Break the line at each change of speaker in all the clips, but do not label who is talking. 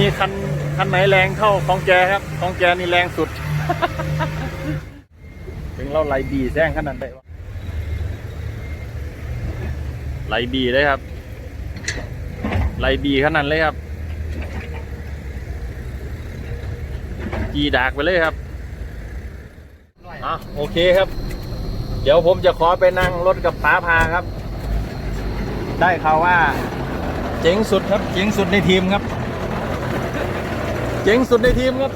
มีคันคันไหนแรงเท่าของแกครับ ของแกนี่แรงสุด ถึงเราไหลบีแซงขนาดไหนวะไหลบีเลยครับไหลบีขนาดเลยครับ จีดากไปเลยครับอะโอเคครับ เดี๋ยวผมจะขอไปนั่งรถกับป๋าพาครับ ได้ข่าวว่า เจ๋งสุดครับ เจ๋งสุดในทีมครับ เจ๋งสุดในทีมครับ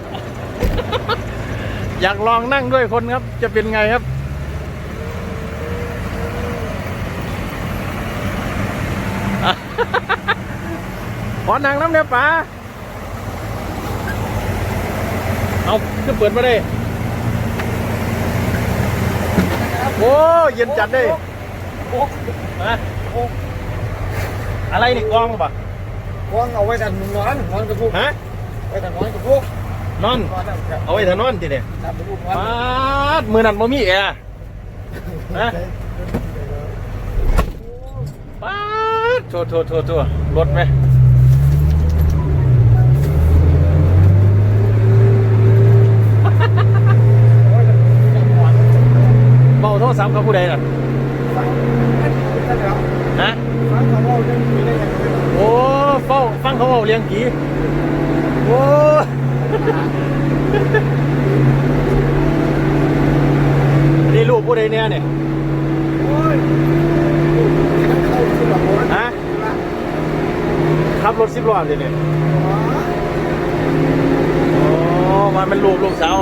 อยากลองนั่งด้วยคนครับ จะเป็นไงครับ ขอนั่งน้ำเนี่ยป๋าเอาขึ้นเปิดมาได้โอ้เย็นจัดเลยฮะอะไรนี่กองปะ
วางเอาไว้แต่นอนนอนกับพวก
ฮะ
ไว้แต่นอนกับพวก
นอน
นอนกับ
เอาไว้ถนนทีเนี่ย
ทำเป็นลูกนอน
ปาดมือนั่นบ่มีแอร์ฮะปาดโทษโทษโทษโทษรถไหมเบาโทรศัพท์กับผู้ใดน่ะ
ฟังนั่นแล้ว
ฮะ
ฟังเขาเล่าเรื่องนี้ได้ยังไง
โอ้เฝ้าฟังเขาเว้าเลี้ยงผี โอ้นี่ลูกผู้ใดเนี่ยเนี่ย
โอ้ยเข้าที่แบบโอ้ย
ฮะขับรถสิบล้อเลยเนี่ยโอ้มาเป็นลูกลูกสาว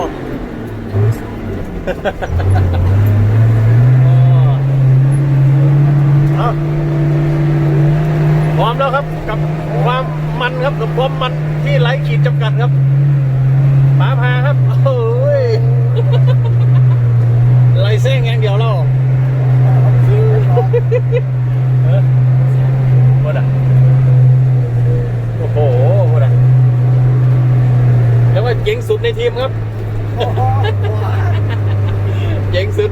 พร้อมแล้วครับกับความ มันครับกับความมันที่ไร้ขีดจำกัดครับป๋าพาครับโอ้ยไล่เส้งอย่างเดียวแล้วเออหมดอะโอ้โหหมดอะเรียกว่าเจ๋งสุดในทีมครับเจ๋งสุด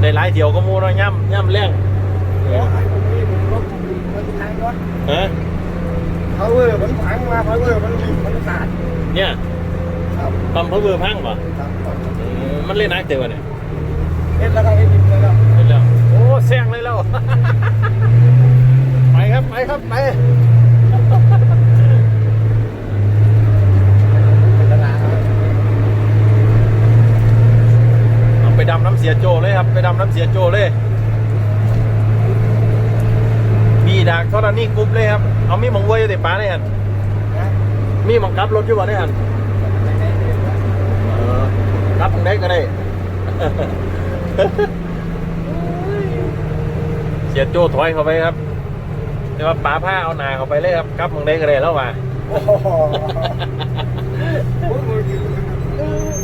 ได้หลายเที่ยวก็มูเนาะย่ำย่ำแรง
โอ้ยผมนี่ผมรถผมมันทางรถ
ฮะ
เขาเวอร์มันพังมาเขาเวอร์มันรีบมันขาด
เนี่ย
ครับ
ปั๊มเพอเวอร์พังป่ะ
ครับ
มันเล่นนักเตะวะเนี่ย
เห็นแล้วก็เห็นดิบเลยแล้ว
เล่นแล้วโอ้แซงเลยแล้วไปครับไปครับไป
เป็นตลาด
เอาไปดำน้ำเสียโจเลย ครับ ไปดำน้ำเสียโจเลย มีดากเท่านั้นนี่กรุ๊ปเลยครับ เอามีหมองเวยอยู่ติป้าเนี่ยฮัน
นะ
มีหมองกลับรถอยู่บ่เนี่ยฮันเออกลับหมองได้ก็ได้เสียโจถอยเข้าไปครับแต่ว่าป๋าผ้าเอาหนาเข้าไปเลยครับกลับหมองได้ก็ได้แล้วว่ะ
โอ้โหโอ้ย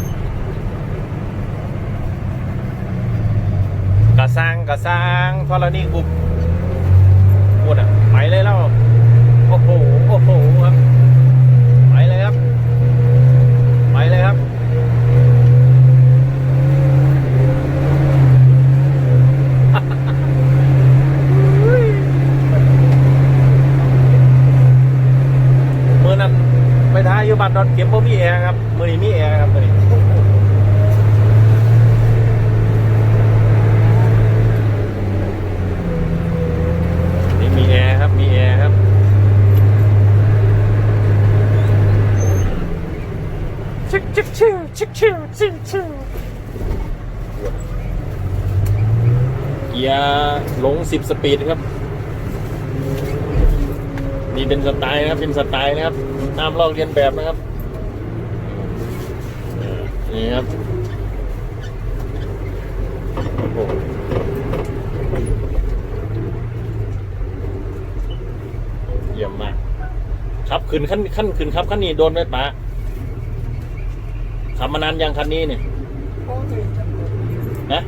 กระซังกระซังทรณีกุบกุดอะไปเลยแล้วโอ้โห โอ้โหครับ ไปเลยครับ ไปเลยครับ มือนั้นไปท้ายอยู่บ้านดอนเข็มบ่มีแอร์ครับ มือนี้มีแอร์ครับมือนี้ นี่มีแอร์ครับ มีแอร์ครับ ชิคชิคชิวชิคชิวชิคชิวเกียร์หลง สิบสปีดครับ นี่เป็นสไตล์นะครับ เป็นสไตล์นะครับตามลอกเรียนแบบนะครับเออนี่ครับโอ้โหเยี่ยมมาก ครับขึ้นขั้นขั้นขึ้นครับขั้นนี้โดนไหมป๋าขับมานานยังคันนี้เนี่ย
โอ้ย
นะ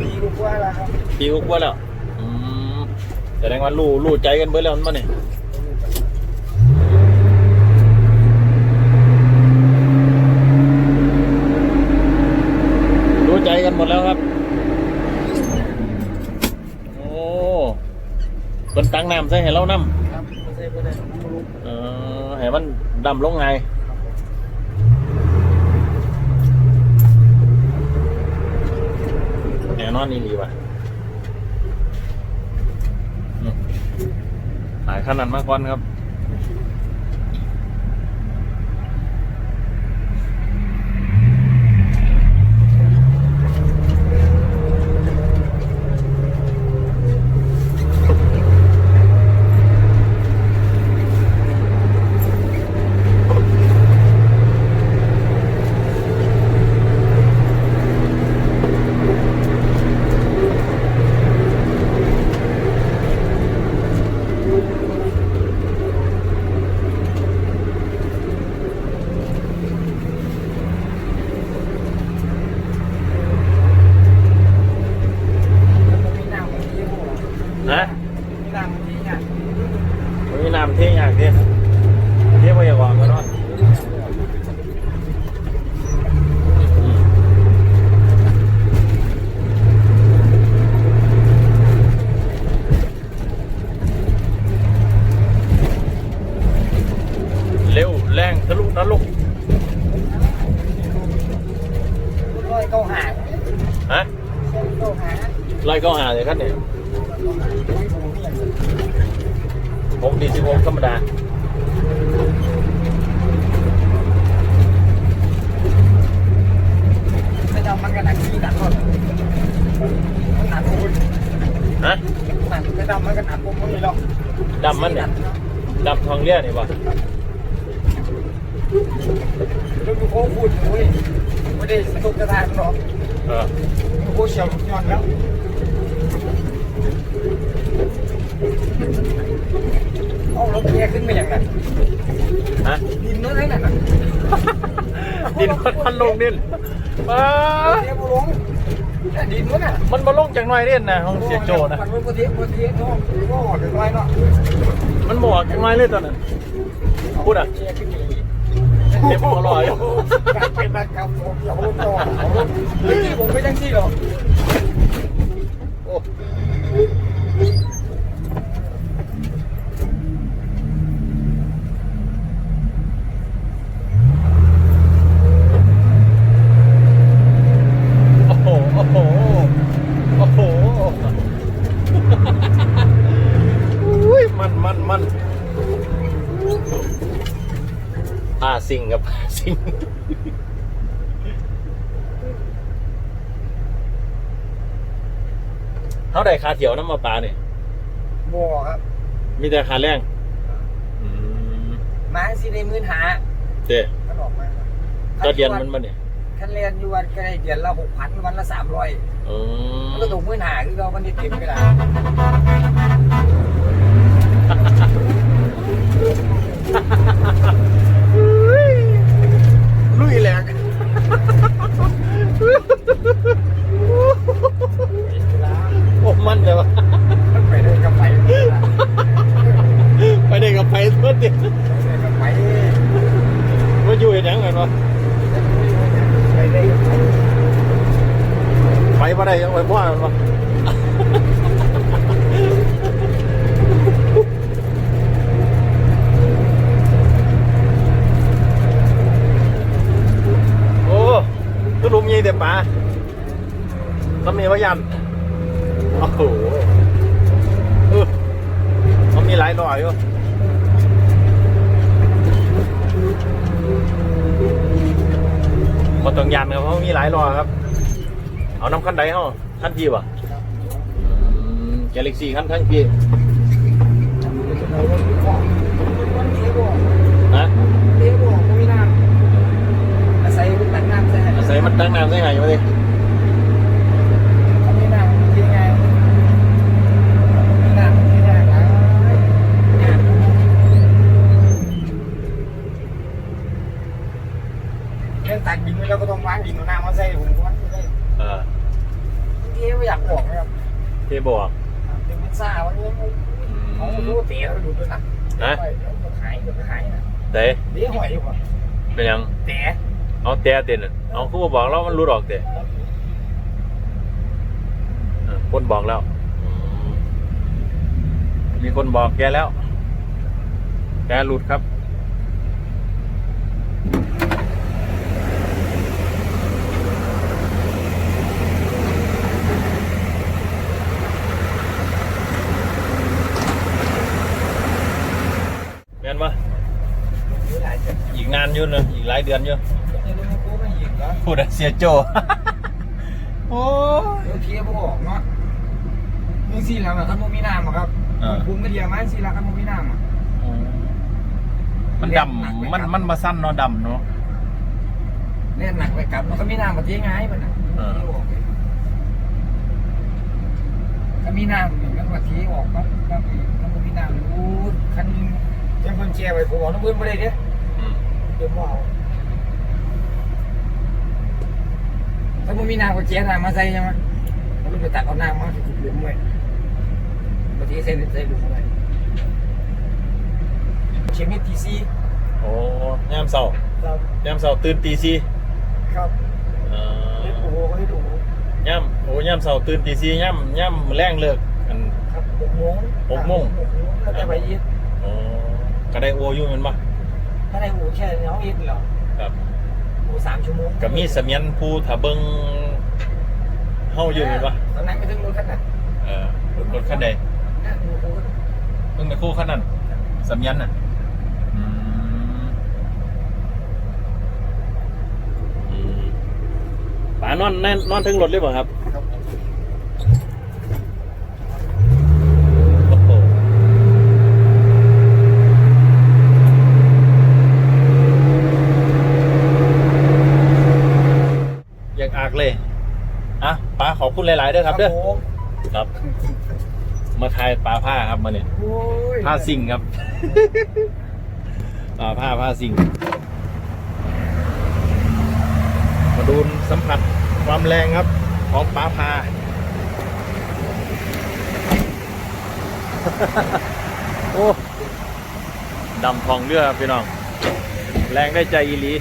ดีกว่าแล้วครับ
ปีกว่าแล้วอืมแสดงว่ารู้รู้ใจกันเบิดแล้วมันบ่เนี่รู้ใจกันหมดแล้วครับ โอ้เป็นตังน้ำใช่ให้เราน้ำ
ครับไม่ใช่ประเด็นไม่ร
เออให้มันดำลงไง แน่นอนนี่ดีว่ะ หายขนาดมากก่อนครับ
มีน้ำมันที่เนี่ย
มันมีนำเที่ยงอย่างเที่ยเที่ยงไปอย่างก่อนก็เนาะอืมเร็วแรงทะลุนรก
ร้อยเก้าหา
ฮะไล่เข้าหาเลยครับเนี่ย ผมดีสิบผมธรรมดา
ไม่จำมันกระหนักที่ดันรถมันหนักคุณ
ฮะ
หนักไม่จำมันกระหนักผมไม่มีหรอก
ดำมันเนี่ยดำทองเลี้ยนี่ป่ะ
ลูกโค้พูดโอ้ยไม่ได้สนุกกระทานหรอก
เออ
ลูกโค้เฉียวย้อนแล้ว เอารถแกขึ้นไปอย่างนั้น
ฮะ
ดินนู้นนั่นน่ะ
ดินพันพันลงดินป้า
เทียบลงดินนู้นน่ะ
มันมาลงจากหน่อยเด่นนะของเสียโจนะ
มันไม่เทียบเทียบเนาะก็หอดถึงไรเนาะ
มันบอกจากหน่อยเลยตอนนั้นพูดอะ
เชียร์ขึ้นนี่
เจ็บหัวลอยอยู่
การเป็นนักการผมอย่าพูดต่อเมื่อกี้ผมไม่ตั้งที่หรอก
โอ้ โอ้โห โอ้โห โอ้โหอุ้ยมันมันมันอาสิงกับอาสิง เท่าใดคาเถียวน้ำมาปลาเนี่ย
บัวครับ
มีแต่คาแรงอืม
มาสิในมื่นหา
เด้
มันออกมา
ก็เดียนมันมาเนี่ย
คันเรียนอยู่วันก็ได้เดือนละหกพันวันละสามร้อย
อืม
มันก็ถูกมื่นหาคือเรามันได้เต็มเวลา
ลุยแหลก
เวลา
โอ้มันเลยวะ
มันไปได้กับไป
ไปได้กับไปตัวเดียว
ได้กับไป
ว่าอยู่เห็นยังไงวะ
ไปได้กับไป
ไปมาได้ยังไปพ่อมันวะโอ้ก็ลุมยีแต่ป่าต้องมีพยัน โอ้โหเออมันมีหลายหน่อยอยู่มันต้องยันครับเพราะมีหลายรอครับ เอาน้ำขั้นใดเฮาขั้นพี่วะแกลิกซี่ขั้นขั้นพี่
เราเลี้ยงบ่เลี้ยงบ่
นะ
เลี้ยงบ่ไม่น้ำอาศัยตักน้ำใส่
อาศัยมันตั้งน้ำได้ไงอยู่มาดิ
ไม่น้ำยังไงไม่น้ำไม่ได้เรื่องตักดินแล้วก็ต้องวางดินน้ำมาใส่ผมวัดไม่ได้
เออ
ที่ไม่อยากบอกนะครับ
ที่บอก
เดี๋ยวมันซ่าวันนี้เขาดูเตี๋ยวดูด้วยนะ
นะ
เดี๋ยวขายเดี๋ยวขายนะ
เตะ
เดี๋ยวหอยดีกว่า
เป็นยัง
เตี๋ย
เอาเตะเต้นเอาคู่บอกเรามันรู้ดอกเตะ
เค
นบอกแล้ว มีคนบอกแกแล้วแกหลุดครับ เรียนปะ
หลายเดือน
อี กนานอยู่เนอะอีกหลายเดือนอยู่
ไม่รู้กูไม่ยิงแล้ว
พูดอะเสียโจ โอ้ย
เดี๋ยวเทียบพวกออกเนาะมึงสี่หลังอะคันโมมีน้ำอะครับ
เออ
ผมก็เดียวมาสี่หลังคันโมมีน้ำอะ
มันดำมันมันมาสั้นเนาะดำเนาะ
เล่นหนักไปกลับมันก็มีน้ำมาเทียง่ายมันอะ
เออ
เทียออกเลยถ้ามีน้ำมันก็เทียออกปั๊บก็มีคันโมมีน้ำรู้คันยังคนเชียร์ไปผมบอกน้ำมือไม่ได้เด้
อืม
เดี๋ยวมเอาถ้าโมมีน้ำก็เชียร์น้ำมาใส่ใช่ไหมแล้วไปตักเอาน้ำมาที่ขุดหลุมไว้บางทีใส่ใส่หลุมไว้เชียงนี่ทีซี
โอ้ยามเสาร์
ครับ
ยามเสาร์ตื่นตีสี่
ครับ
เอ่อ
เฮ็ดโอ้โหเฮ็ดโอ้โห
ย่ำโอ้ย่ำเสาร์ตื่นตีสี่ย่ำย่ำแรงเลิกอัน
ครับหกโมง
หกโมง
หกโมงแล้วแต่ไปยิด
โอ้ก็ได้โออยู่แมันปะ
ถ้าได้โอ้แค่เนาะยิดเหรอ
ครับ
โอ้สามชั่วโมง
ก็มีเสมียนผู้ถ้าเบิงเฮาอยู่แมันปะ
ตอนนั้นไม่ถึงรถคันนั้น
เออรถคันใด
นะโอ้โห
เพิ่งไปคู่คันนั้นเสมียนน่ะอืมอืมป๋านอนแน่นนอนถึงรถเลยเปล่ะครับ
ครับ
โอ้โหอยากอากเลยอะป้าขอบคุณหลายๆด้วยครับเด้อ
ผม
ครับ มาทายปลาผ้าครับมาเนี่ย
โอ้ย
ผ้าสิ่งครับ ปลาผ้าผ้าสิ่งมาดูสัมผัสความแรงครับ ของปลาพาโอ้ดำทองเรือครับพี่น้อง แรงได้ใจอีหลี